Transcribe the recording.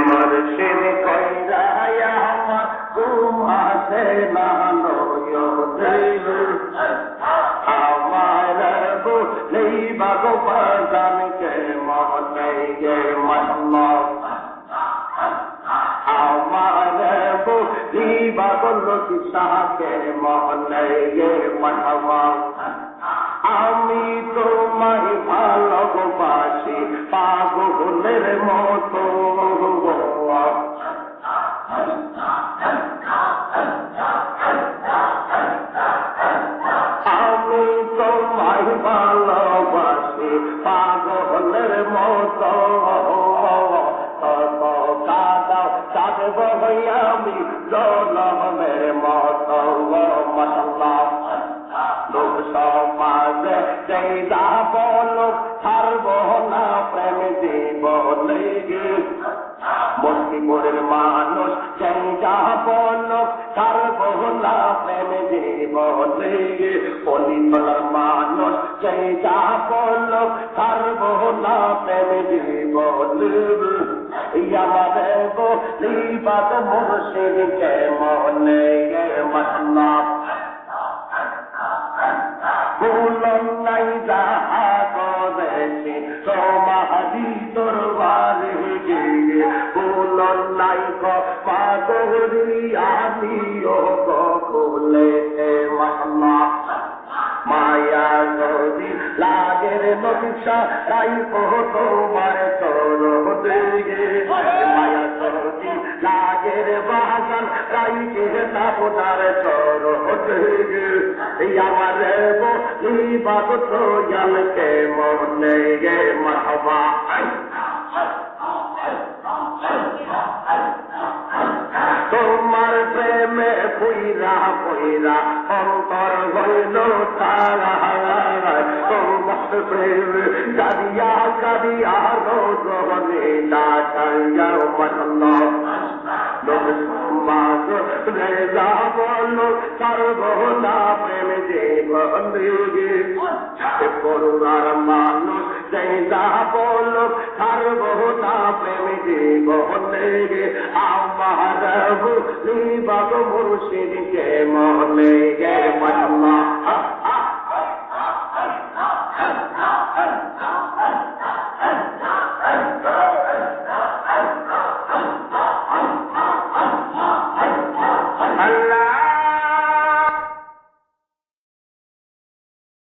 মুর্শিদ কইরা আমার ঘুমাতে না নয় আমার বলি ভগবান কে গে মন্মা আমার বলি ভগল সাকে মনে আমি তোমায় ভালোবাসি লোক সমাজে যেই যা বলো ছাড়ব না প্রেম জীবনে মস্তিপুরের মানুষ যেই যা বলো ছাড়ব না প্রেম জীবনে পলিতলার প্রেম আমাদের বলিবাদ মুর্শিদকে মনে মতলা ভুলন নাই যাহা করেছি, সমাধি দরবারে গিয়ে। ভুলন নাই করি আমিও খুলে মামা মায়া যদি লাগের নকশা রাই তোমার চর বাগান রাই কে আপনার চর দিকে আমার বলি বাগ তো জানকে মনে গে মাহবা তোমার প্রেমে পুইরা পুইরা অন্তর হইল তারা। তোমার প্রেমে গাদিয়া গাদিয়া রোজনে ডাকাইয়া মতলা তোমার গহনা প্রেম যে বন্ধে করুণার মানুষ চাইদা বল তার গহনা প্রেম যে বন্ধে আমার বাগ মুর্শিদ কে মনে গে পরমা Allah